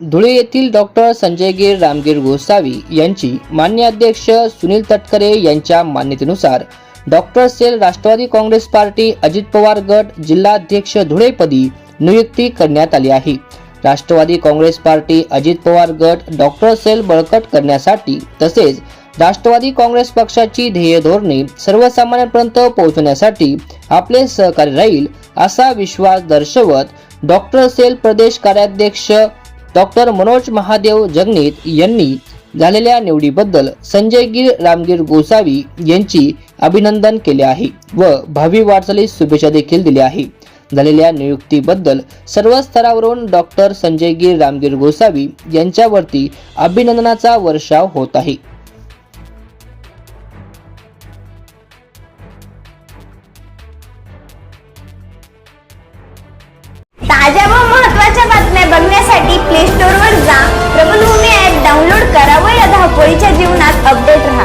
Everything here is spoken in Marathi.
धुळे येथील डॉक्टर संजय गिर रामगीर गोसावी यांची मान्य अध्यक्ष सुनील तटकरे यांच्या मान्यतेनुसार doctor cell Rashtrawadi Congress party Ajit Pawar गट जिल्हाध्यक्ष धुळेपदी नियुक्ती करण्यात आली आहे. राष्ट्रवादी काँग्रेस पार्टी अजित पवार गट डॉक्टर सेल बळकट करण्यासाठी तसेच राष्ट्रवादी काँग्रेस पक्षाची ध्येय धोरणे सर्वसामान्यांपर्यंत पोहोचवण्यासाठी आपले सहकार्य राहील असा विश्वास दर्शवत डॉक्टर सेल प्रदेश कार्याध्यक्ष डॉक्टर मनोज महादेव जगनीत यांनी झालेल्या निवडीबद्दल संजय गिर रामगीर गोसावी यांची अभिनंदन केले आहे व भावी वाटचालीस शुभेच्छा देखील दिल्या आहे. झालेल्या नियुक्तीबद्दल सर्व स्तरावरून डॉक्टर संजय गिर रामगीर गोसावी यांच्यावरती अभिनंदनाचा वर्षाव होत आहे. धावपळीच्या जीवनात अपडेट राहा